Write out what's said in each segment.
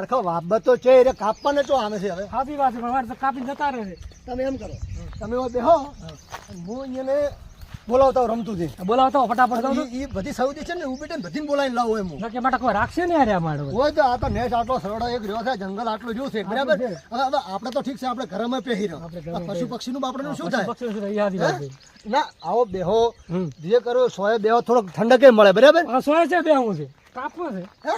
હાડખા વાબતો છે એટલે કાપવાને તો આવે છે હવે. કાપી વાત છે કાપીને જતા રહે તમે એમ કરો. તમે હવે બેહો. હું અહીંયાને બોલાવતા રમતું છે બોલાવતા ફટાફટ ઈ બધી સૌદી છે ને ઊભી ને બધી બોલાવીને લાવો એમ કે માટે કોઈ રાખશે ને અરે અમારે હોય તો આ તો નેટ આટલો સરળ એક રહ્યો છે જંગલ આટલું જોયું છે બરાબર? છે. હવે આપણે તો ઠીક છે આપણે ઘરમાં પહેરી રહ્યો. પશુ પક્ષીનું આપણને શું થાય? ના આવો બેહો. જે કરો સોએ બેહો થોડોક ઠંડકે મળે બરાબર? સોય છે બે હું છે. કાપવા છે. હે?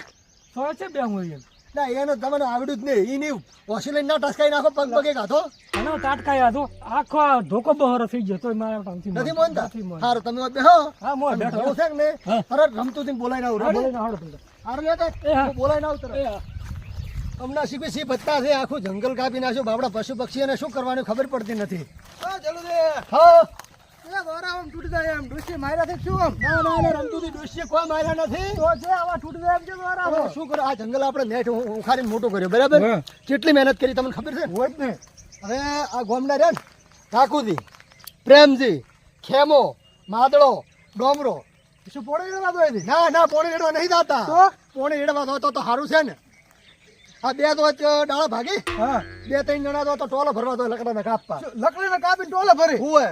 સોય છે બે હું એમ. ના એનો તમને આવડ્યું જ નહીં. એની ઓસિલેન ના ટસકાઈ નાખો પગ પગે ગાથો એનો ટાટકાઈ હતો આખો આ ધોકો બહોરો થઈ ગયો તો મારા ટાઈમથી નથી મોનતા. સારું તમે બેહો. હા મો બેઠો છે ને. તરત રમતું થી બોલાઈને આવું હા, રેડી? બોલીને આવડો તમને. સારું લેતા એ હા. હું બોલાઈને આવું તરત. એ હમણાં શીખી શી બચતા છે આખું જંગલ કાપી નાખ્યું બાપડા પશુ પક્ષીઓને શું કરવાનું ખબર પડતી નથી. હા. ના ના ના રમતું થી કોઈ માર્યા નથી. હવે શું કરો? આ જંગલ આપણે નેટ ઉખાડીને મોટું કર્યું બરાબર? કેટલી મહેનત કરી તમને ખબર છે? હવે આ ગોમડા રે કાકુજી પ્રેમજી ખેમો માદળો ડોમરો શું પોણે રેડવા દો ના ના પોણે રેડવા નહીં દાતા તો? પોણે રેડવા દો તો તો સારું છે ને. આ બે તો ડાળા ભાગી? બે ત્રણ જણા તો ટોલો ભરવા દો લકડાના કાપવા. લકડીને કાપી ટોલો ભરી. હુએ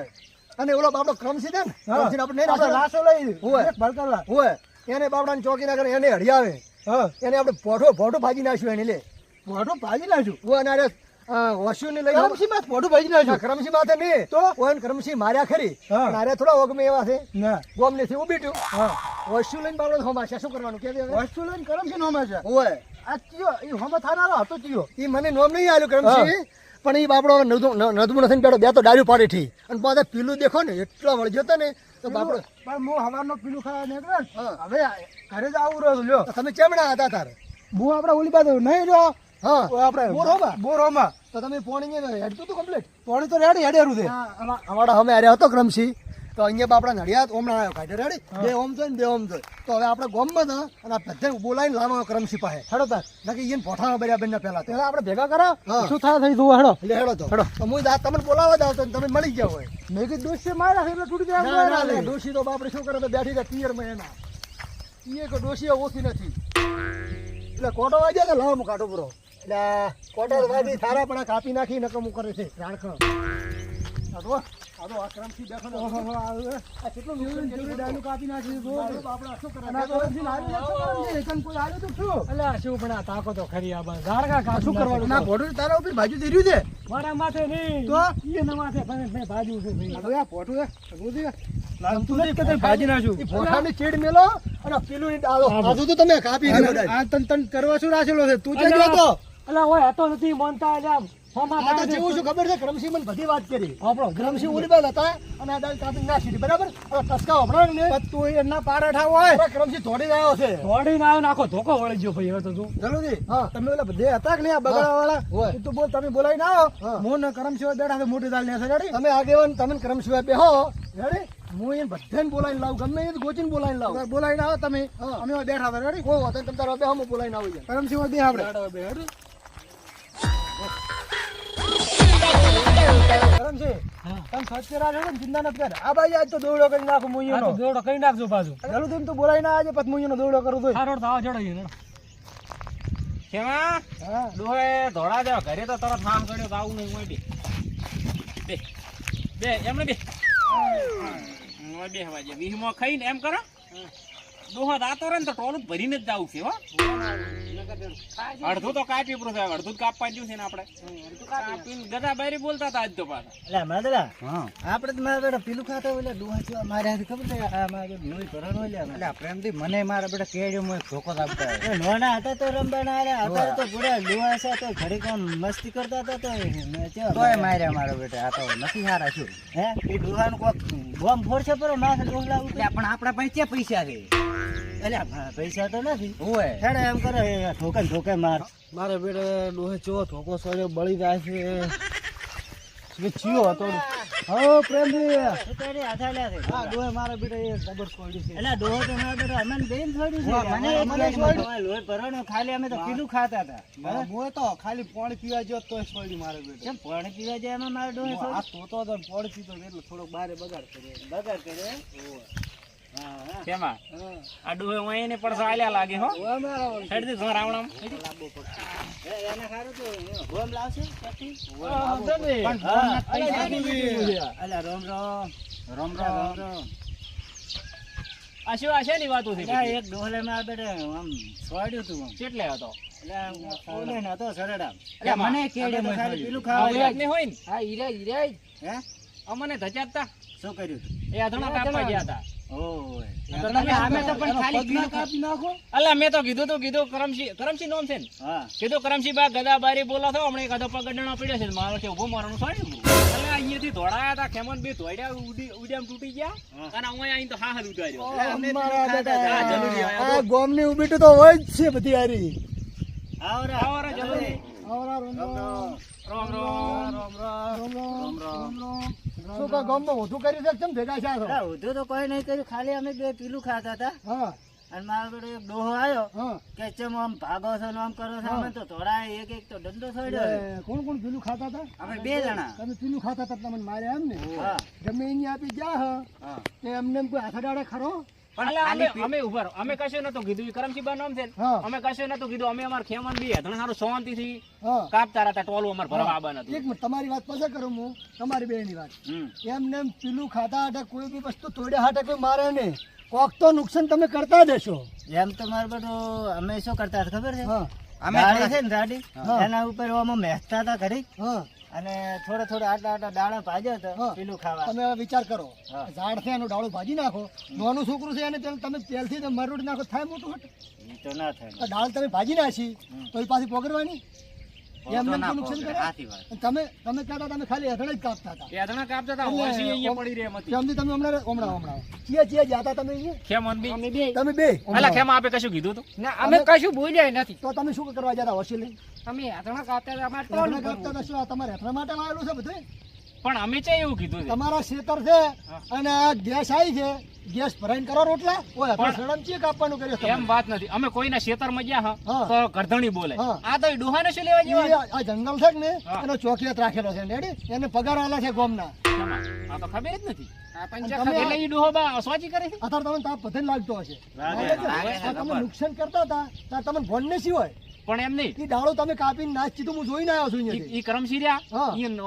અને ઓલો બાપડો ક્રમસી છે ને હા. ક્રમસીને આપણે નહીં આપણે લાશો લઈ હુએ. ભડકાલા. હુએ એને બાપડાને ચોકી ના કરે એને હડિયાવે એને આપણે પોઠો પોઠો ભાજી નાખ્યું એને લે. મોઢું ભાજી નાખ્યું? હુએ અને લઈ ભાજી નાખ્યું? કરમસી માથે નહીં. તો? ઓન કરમસી માર્યા ખરી. માર્યા થોડા ઓગમે એવા છે. ગોમ નથી ઊભી ટ્યું હા. વસ્યુ લઈને બાપડો હોમાશે શું કરવાનું કે વસ્તુ લઈને કરમસી નોમે છે? હુએ આ ચિયો ઈ હોમે થાનારો હતો ચિયો. મને નોમ નહીં આલ્યું કરમસી પણ એ બાપડો નદમું નથી પેડો બે તો ડાળ્યું પાડી થી અને પાછા પીલું દેખો ને એટલો વળગ્યો હતો ને તો બાપડો પણ હું હવારનો પીલું ખાવા નીકળ્યો હા. હવે ઘરે જ આવું રહ્યો લ્યો. તમે ચેમડા હતા તારે? હું આપણે ઓલી બાજુ નહીં રહ્યો. હા. આપણે બોરોમાં? બોરોમાં તો તમે પોણી હેડતું હતું કમ્પ્લીટ પોણી તો રેડી હેડેરું છે. અમારા અમે હારે હતો ક્રમશી. તો અહીંયા બાપડા નડિયાદ ઓમ આવ્યો કાઢે રેડી બે ઓમ જોઈ બે ઓમ જોઈ. તો હવે આપણે ગોમમાં હતા અને આ બધા બોલાવીને લાવો ક્રમશી સિપાહે. હેડો તાર. નક્કી એને પોઠાવા બર્યા બેન પેલા પેલા આપણે ભેગા કરો. શું થાય થઈ જુઓ હેડો. એટલે હેડો તો. હેડો. તો હું દા તમને બોલાવવા જાવ તો તમે મળી ગયા હોય. મેં કીધું માર્યા છે એટલે તૂટી ના ના ના ના, ડોશી તો બાપડે શું કરે તો બેઠી ગયા પિયરમાં એના. ઈ એક ડોશી ઓછી નથી. એટલે કોટો વાગ્યા તો લાવો કાઢો પૂરો. એટલે કોટો વાગી સારા પણ કાપી નાખી નકમું કરે છે રાણખણ. આ તો આ તો આ ક્રમથી બેઠો ઓહો, હો, આ હવે. આ કેટલું ડાયલું કાપી નાખી છે, આપણે શું કરે? અને આ લાવી નથી કરવાની, એકન કોઈ લાવ્યું તો શું? અલ્યા શું પણ આ તાકો તો ખરી આ બસ. ઝાડકા કાઢી શું કરવાનું? ના, ભોંડું તારા ઉપર ભાજુ ધીર્યું છે. મારા માથે નહીં. તો? એના માથે પણ મેં છે ભાઈ. હવે આ ભોંડું છે, ભગવું છે. લાગતું નથી કે ભાજી નાખ્યું. ચીડ મેલો અને પેલું ડાળો આજુ તો તમે કાપી આ તન તન કરવા શું રાખેલો છે? તું અલ્યા, હોય તો? ઓય હતો નથી માનતા અલ્યા હોમાં આ તો પાડે જેવું શું ખબર છે? ક્રમશી મને બધી વાત કરી. આપણો ક્રમશી ઓલી હતા અને આ ડાળ કાપી નાખી બરાબર? હવે ટસકા હમણાં ને તું એના પારઠા હોય. અરે ક્રમશી દોડી આવ્યો છે. આવ્યો ને ધોકો વળી ગયો ભાઈ હવે તો તું. જલ્દી હા. તમે ઓલા બધે હતા કે નહીં આ બગડા વાળા હોય. તું બોલ તમે બોલાવી ના આવો. હા. હું ને બેઠા મોટી દાલ ને રેડી તમે આગેવાન તમે ક્રમશી બેહો રેડી હું. એને બધાને બોલાવીને લાવું ગમે એ ગોચીને બોલાવીને લાવું. બોલાવીને આવો તમે. અમે બેઠા હતા રેડી કોઈ તમે તારા બેહો હું બોલાવીને આવી જાય કરમ સિવાય બે આપણે કરમસિંહ, હા. તમે સચ્ચે ને ચિંતા નથી કર આ ભાઈ આજ તો દોડો કરી નાખો મુયો દોડો કરી નાખજો પાછું. ચાલુ તેમ તો ના આજે પછી હું નો દોડો કરું તો સારો આવા જડો ઈ રડો. ડોહે દેવા. ઘરે તો તરત નામ કર્યો તો આવું નહીં હોય બે. બે. બે એમને બે. ઓય બે હવા જે વીહમાં ખાઈને એમ કરો. ડોહો દાતો રહે ને તો ટોલું ભરીને જ જાવું છે હો. અડધું તો કાપી પૂરું થાય અડધું કાપવા જ્યું છે ને આપણે. ગધા બારી બોલતા હતા આજ તો પાછા. એટલે માદલા હા. આપણે તો મારા બેટા પીલું ખાતા હોય ડોહા જેવા માર્યા હાથે ખબર છે? આ મારે લોહી ભરણ હોય એટલે પ્રેમથી મને મારા બેટા કેડ્યો મને ધોકો આપતા નોના હતા તો રમવાના આરે અત્યારે તો પૂરા ડોહા છે તો ઘરે કોણ મસ્તી કરતા હતા તો તોય માર્યા. મારો બેટા આ તો નથી હારા છું હે? એ દુહાનું કોક બોમ્બ ફોડશે પર માથે ડોહલા ઉપર. પણ આપણા પાસે પૈસા છે? એટલે પૈસા તો નથી. હોય હેડે એમ કરે ઠોકે ઠોકે માર. મારે બેટે ડોહે ચો ધોકો સોડ્યો બળી જાય છે. ચિયો હતો હો પ્રેમજી. હા ડોહે મારા છે. એટલે ડોહે તો મારા બેટા અમને બેન છોડી છે. મને એક છોડી લોહી ભરવાનું ખાલી અમે તો પીલું ખાતા હતા. હું? તો ખાલી પોણ પીવા જો તો છોડી મારે કેમ પાણી પીવા જાય એમાં મારા ડોહે આ તો તો પાણી પીતો એટલે થોડોક બારે બગાડ કરે બગાડ કરે હા. આ ડોહે હોય ને પણ આલ્યા લાગે હો. હવે હેડ દે ઘર આવણામ એને સારું તો લાવશે રોમ રોમ. રોમ રોમ, રોમ. આ શું આ શેની વાતો એક ડોહલે માં આમ સ્વાડ્યું તું આમ. કેટલે હતો? ઓલે ને હતો સરડામ. એટલે મને કેડે ખાલી ખાલી પેલું ખાવા ઉયાદ નહીં હોય ને? હા, ઈરે, ઈરે. હે? અમને ધચાતા શું કર્યું એ અધણો કાપવા ગયા હતા. અલ્લા મેં તો કીધું તું કીધું કરમસી કરમસી નોમ છે ને કીધું કરમસી બા ગદા બારી બોલો છો હમણાં એક અધો પગ પડ્યો છે મારો છે ઊભો મારવાનું સોય ને એટલે અહીંયાથી ધોડાયા હતા ખેમન બે ધોડ્યા ઉડી ઉડ્યામ તૂટી ગયા અને આઈને તો હા ઉતાર્યો હોય. આ ગોમની ઉભીટું તો હોય જ છે બધી હારી આવરા આવો રે, જલ્દી. આવરા રોમ રોમ. રોમ રોમ રોમ રોમ રોમ રોમ. રોમ રોમ. શું કહો, ગામમાં વધુ કર્યું છે કેમ ભેગા થયા છો? તો કોઈ નહીં કર્યું. ખાલી અમે બે પીલું ખાતા હતા. હા. અને મારો બેટો એક ડોહો આવ્યો કે ચમ આમ ભાગો છો આમ કરો છો? અમે તો થોડા એક એક તો દંડો છોડ્યો કોણ કોણ પીલું ખાતા હતા? અમે બે જણા. તમે પીલું ખાતા હતા તમને માર્યા એમ ને જમીન આપી જા હા. તે એમને એમ કોઈ હાથડાડે ખરો? અલા, અમે અમે ઊભા રહો. અમે કશું નતું કીધું. ઈ નામ છે અમે કશું નતું કીધું. અમે અમાર ખેમન બી ધણ સારું શાંતિથી હા. કાપતા હતા ટોલું અમાર ભરવા આવવાનું એક મિનિટ તમારી વાત પછી કરું હું તમારી બેની વાત. હમ. એમને પીલું ખાતા હાટે કોઈ બી વસ્તુ તોડ્યા હાટે કોઈ મારે નહીં. કોક તો નુકસાન તમે કરતા દેશો એમ તો મારે બધું અમે શું કરતા ખબર છે? અમે ગાડી છે ને ગાડી? એના ઉપર આમાં મહેતા હતા ઘડી હા. અને થોડા થોડા આટલા આટલા દાણા ભાજે તો પેલું ખાવા. તમે વિચાર કરો. ઝાડ છે એનું ડાળું ભાજી નાખો નાનું છોકરું છે એને તમે તેલથી તમે નાખો થાય મોટું હટ. તો ના થાય. ડાળ તમે ભાજી નાખી તો એ પાછી પોગરવાની? તમે તમે કહેતા તમે ખાલી હથડે જ કાપતા હતા. એ કાપતા હતા એટલે અહીંયા પડી રહી હતી તેમથી તમે હમણાં હમણાં હમણાં ચીએ ચીએ જાતા તમે અહીંયા? ખેમન બી. તમે બે? અલા ખેમા આપે કશું કીધું તું? ના, અમે કશું બોલ્યા નથી. તો તમે શું કરવા જતા હોશી લઈ અમે હાથણા કાપતા હતા, અમારે હેઠળ કાપતા હતા શું? તમારે હેઠળ માટે આવેલું છે બધું પણ અમે છે એવું કીધું છે? તમારા ખેતર છે અને આ ગેસ આવી છે ગેસ ભરાઈને કરો રોટલા. ઓય હેઠળ સડમ ચીએ કાપવાનું કર્યું એમ વાત નથી. અમે કોઈના ખેતરમાં ગયા. તો ગરધણી બોલે. આ તો ડોહાને શું લેવા જેવા આ જંગલ છે ને એનો ચોકલેટ રાખેલો છે રેડી એને પગાર આલા છે ગોમના. આ તો ખબર જ નથી. તમે. નુકસાન કરતા હતા તમને ભોન ને સિવાય હોય? પણ એમ નહીં. દાડો તમે કાપીને નાચ ચીધું હું જોઈને આવ્યો છું. ઈ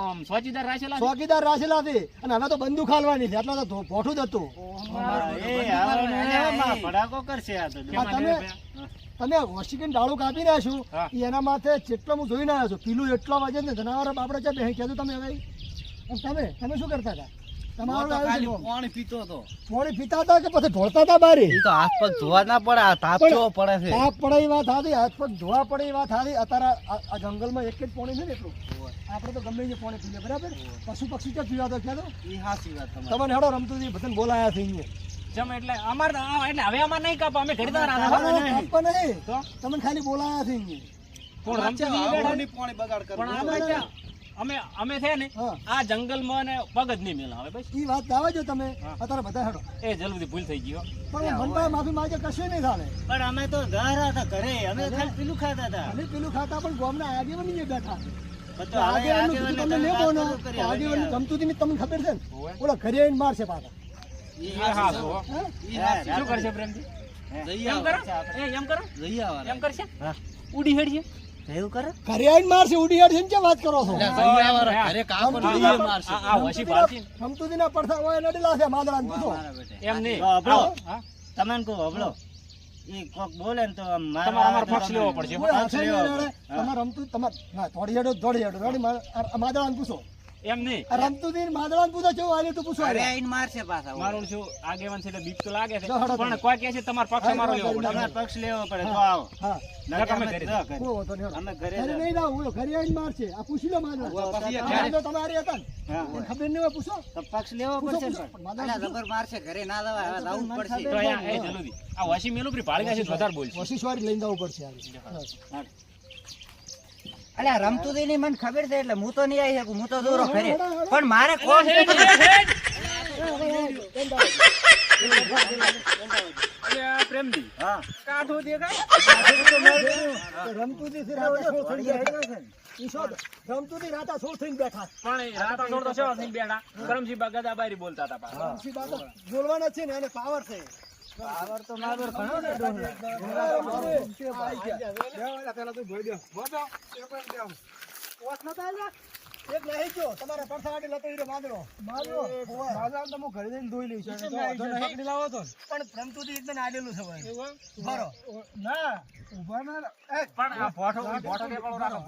આમ સ્વાચીદાર રાખેલા ચોકીદાર રાખેલા છે અને હવે તો બંદૂક હાલવાની છે એટલે તો ભોઠું જ હતું. હા, એ આવે ને એમાં ભડાકો કરશે આ તો. તમે તમે વોશિકન ડાળું કાપી રહ્યા છો એના માથે જેટલો હું જોઈને આવ્યો છું. પીલું એટલો વાગે ને જનાવર બાપડે છે બે કહેજો તમે હવે. તમે? તમે શું કરતા હતા? તમારું આવ્યું પાણી પીતો હતો. પોણી પીતા હતા કે પછી ઢોળતા હતા બારી? તો હાથ પગ ધોવા ના પડે તાપ પણ- પડે છે. તાપ પડે એ વાત હાથી હાથ પગ ધોવા પડે એ વાત હાથી અત્યારે આ આ જંગલમાં એક જ પાણી છે ને એટલું. આપણે તો ગમે જે પાણી પીએ બરાબર? પશુ પક્ષી ક્યાં પીવા તો ક્યાં ઈ હાચી વાત તમને હેડો રમતું બધા બધાને બોલાયા છે અહીંયા. જમ એટલે અમાર એટલે હવે અમાર નહીં કાપો અમે નહીં, તો? તમને ખાલી બોલાયા છે અહીંયા. કોણ રમતું? પાણી બગાડ પણ આપણે ક્યાં? અમે અમે છે ને આ જંગલમાં ને પગ જ નહીં મેલા હવે બસ. એ વાત દાવા જો તમે? અત્યારે બધા હેડો. એ જલ્દી ભૂલ થઈ ગયો પણ મનપા માફી માંગે કશું નહીં ચાલે પણ અમે તો ઘર હતા ઘરે અમે ખાલી પીલું ખાતા હતા. અમે પેલું ખાતા પણ ગામના આગેવાની એ બેઠા. પણ તો તો હવે આગેવાનનું કીધું તમને તમે નહીં વાત બોલો શરૂ કરી, તો હવે આગેવાનનું નહીં ગમતું હતી તમને ખબર છે ને? હોવે. ઓલો ઘરે આવીને મારશે પાછા. એ હાચું હો. હે? આવે. શું કરશે પ્રેમજી? એમ કરો. એમ કરો. એમ કરશે? ઉડી હેડશે? એવું કરે? ઘરે મારશે ઉડી છે વાત કરો છો? આ- આ- આ વસી પાડશે ને. હોય નડેલા છે માદરાને પૂછો. એમ નહીં. તો હભળો. હા? તમને ઈ કોક બોલે ને તો તમારે અમારે પક્ષ લેવો પડશે. પક્ષ લેવો તમારે રમતું તમારે ના થોડી હેડો થોડી હેડો. રડી માદરાને પૂછો. એમ નહીં. આ રમતું હતી માદરાને પૂછો કેવું આલ્યું તું પૂછો મારું શું આગેવાન છે એટલે બીક તો લાગે છે. પણ કોઈ કહે છે તમારે પક્ષ હા, લેવો હા, પડશે પક્ષ લેવો પડે તો આવો. હા. નકર તમે અમે ના કરીએ. કોઈ વાંધો નહીં. અમે ઘરે ઘરે નહીં જાવ ઘરે આવીને મારશે. આ પૂછી લો માદરા પછી આ તમારી હતા ને ખબર નહીં હોય પૂછો. તો પક્ષ લેવો પૂછો પડશે ને પૂછો. પણ. માદરા પૂછો. તો અહીંયા જલ્દી. આ વસી મેલું ભાળી નાખી વધારે બોલશે. વશિષ્ઠ સોરી લઈને જવું પડશે આજે. અલ્યા રમતું ની મને ખબર છે એટલે હું તો નહીં આવી શકું હું તો દોરો હેડો. પણ મારે કોણ હેડ, હેડ, હેડ. એ, એ, એ, એ, એ, એ, અરે આ પ્રેમ પ્રેમથી હા કાઠું દેખાય રમતુજી થી સોળ? રમતુજી રાતા સોળ થઈને બેઠા પણ રાતા સોળ તો સેવા થઈને બેઠા. કરમસિંહ બા ગદાબારી બોલતા હતા પાછા. રમશી બોલવાના છે ને એને પાવર છે. આવર તો મારો ઘણો ને ડોહલા. એક નહીં જો તમારા પડસાવાટી લાવો તો. પણ રમતુજી એકદમ આડેલું છે ભાઈ. ઊભા એ પણ આ ભોઠો ભોઠો દેખાડો રાખો.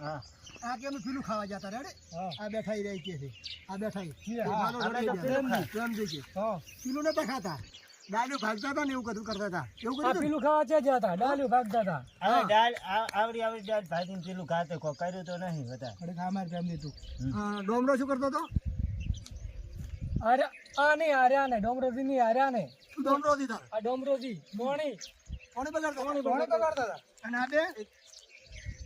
હા. આ કેમનું પીલું ખાવા જતા રેડે? આ બેઠા ઈ રહી કે છે. આ બેઠા ઈ. હા, આપણે જોડે તો ગયા. પેલું નતા ખાતા ડાળિયું ભાગતા હતા ને એવું બધું કરતા હતા? એવું કર્યું હતું ખાવા છે જતા ડાલ્યું ભાગતા હતા. હવે દાળ આવડી આવડી દાળ ભાજીને પેલું ખાતે કોઈ કર્યું તો નહીં હા, ડોમરો શું કરતો હતો? અરે આ નહીં હાર્યા ને. ડોમરોજી નહીં હાર્યા ને. શું ડોમરો આ ડોમરોજી મોણી. કોણે બગાડતો? બગાડતા. હતા અને આ બે?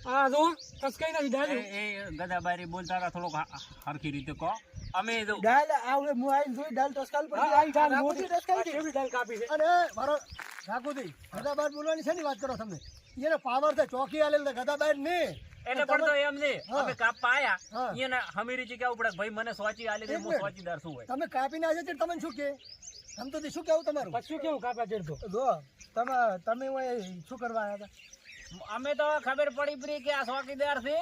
આ જો કસકાઈ નથી એ એ ગદાબારી બોલતા હતા થોડો હરખી રીતે કહો. અમે જો ડાળ આવડે હું આઈને જોઈ ડાળ ટસકાલ પર આઈ ડાલ મોટી આ કેવી ડાલ કાપી છે? અને મારો ઠાકુરજી ગદાબાર બોલવાની શેની વાત કરો તમને એને પાવર છે ચોકી આલેલ ગદાબાર ને. એટલે પણ તો એમ નહીં અમે કાપવા આયા. હા. એને હમીરીજી કેવું પડે ભાઈ મને સોચી આલે દે હું સોચીદાર શું હોય. તમે કાપી ના છે તમને શું કે? આમ તો શું કેવું તમારું? પછી કેવું કાપા ચડતો જો તમે તમે શું કરવા આવ્યા હતા? અમે તો ખબર પડી પડી કે આ ચોકીદાર છે.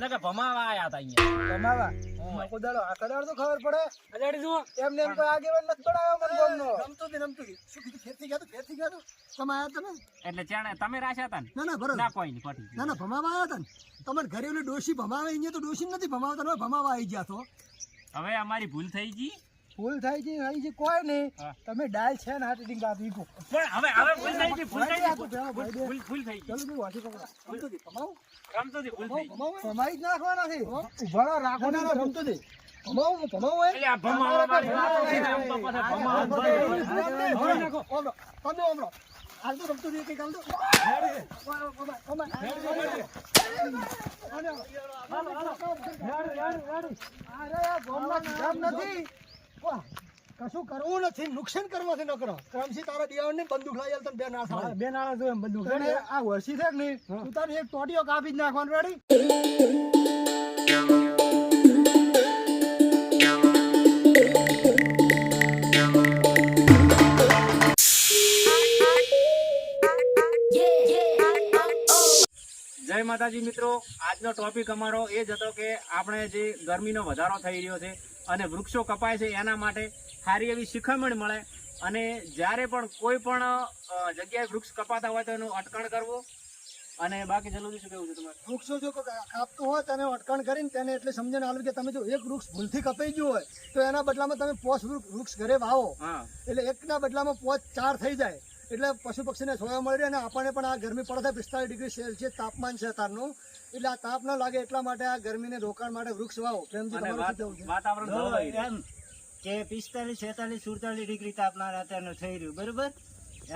ને કે ભમાવા આયા હતા અહીંયા. ભમાવા. કોદાળો આ કદાળ તો ખબર પડે. અજાડી જુઓ. એમને એમ કોઈ આગેવાન નથી પડાયો મને ગમનો રમતું દે રમતો દે શું કીધું? ખેતી ગયા તો ખેતી ગયા તો? તમે આયા હતા ને? એટલે ચાણે તમે રાખ્યા હતા ને? ના ના બરોબર ના કોઈ નહીં પટી ના ના ભમાવા આયા હતા ને. તમારે ઘરે ઓલી ડોશી ભમાવે અહીંયા તો ડોશી નથી ભમાવતા ભમાવા આવી ગયા તો હવે અમારી ભૂલ થઈ ગઈ. ભૂલ થાય છે થઈ છે કોઈ નહીં. તમે ડાલ છે ને હાથ ડીંગ આપી ગો પણ હવે હવે ભૂલ થઈ છે ભૂલ થઈ છે ભૂલ- ભૂલ થઈ ગઈ. ચાલો વાંચી પકડા. રમતું હતી ભમાવો રમતો હતી ભૂલ થઈ ગઈ. જ નાખવાના છે. ઊભા રાખો ના રમતું ભમાવો ભમાવો એ એટલે આ ભમાવા વાળી વાતો છે. આમ તો પાછા ભમાવા. નાખો ઓમરો તમે ઓમરો હાલ તો રમતો હતી કઈ કાલ તો. કશું કરવું નથી નુકસાન કરવાથી ન કરો ક્રમશી તારા દિવાળ બંદૂક લઈ તને બે ના બે નાળા જોઈએ બંદૂક. આ વર્ષી છે કે નહીં? તું તારે એક ટોટીઓ કાપી જ નાખવાનું રેડી માતાજી મિત્રો આજનો ટોપિક અમારો એ જ હતો કે આપણે જે ગરમીનો વધારો થઈ રહ્યો છે અને વૃક્ષો કપાય છે એના માટે સારી એવી શિખામણ મળે અને જ્યારે પણ કોઈ પણ જગ્યાએ વૃક્ષ કપાતા હોય તો એનું અટકણ કરવું. અને બાકી જલ્દી શું કેવું છે તમારે? વૃક્ષો જો કાપતું હોય તેને અટકણ કરીને તેને એટલે સમજણ આલું કે તમે જો એક વૃક્ષ ભૂલથી કપાઈ ગયું હોય તો એના બદલામાં તમે પોચ વૃક્ષ ઘરે વાવો. હા. એટલે એકના બદલામાં પોચ ચાર થઈ જાય. એટલે પશુ પક્ષીને છોડવા મળી રહે અને આપણને પણ આ ગરમી પડે છે પિસ્તાળીસ ડિગ્રી સેલ્સિયસ તાપમાન છે તારનું એટલે આ તાપ ન લાગે એટલા માટે આ ગરમીને રોકાણ માટે વૃક્ષ વાવો. પ્રેમજી કે પિસ્તાલીસ છેતાલીસ સુડતાલીસ ડિગ્રી તાપમાન અત્યારનું થઈ રહ્યું બરોબર?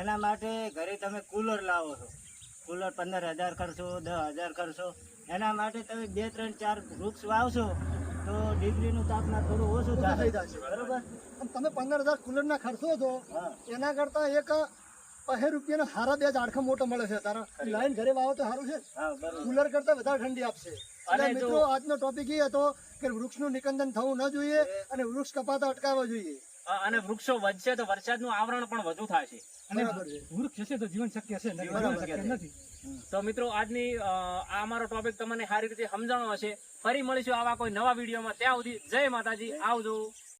એના માટે ઘરે તમે કુલર લાવો છો. કુલર પંદર હજાર કરશો દસ હજાર કરશો. એના માટે તમે બે ત્રણ ચાર વૃક્ષ વાવશો તો ડિગ્રીનું તાપમાન થોડું ઓછું થઈ જાય જશે. બરોબર? અને તમે પંદર હજાર કુલરના ખર્ચો છો એના કરતા એક પહે રૂપિયાના સારા બે ઝાડખા મોટો મળે છે. તારા લાઈન ઘરે વાવો તો સારું છે. કુલર કરતા વધારે ઠંડી આપશે. અને મિત્રો આજનો ટોપિક એ હતો કે વૃક્ષનું નિકંદન થવું ન જોઈએ અને વૃક્ષ કપાતા અટકાવવા જોઈએ. અને વૃક્ષો વધશે તો વરસાદનું આવરણ પણ વધુ થશે. અને છે. વૃક્ષ હશે તો જીવન શક્ય છે નહીં જીવન શક્ય શક્ય નથી. તો મિત્રો આજની આ અમારો ટોપિક તમને સારી રીતે સમજાણો હશે. ફરી મળીશું આવા કોઈ નવા વિડીયોમાં. ત્યાં સુધી જય માતાજી. આવજો.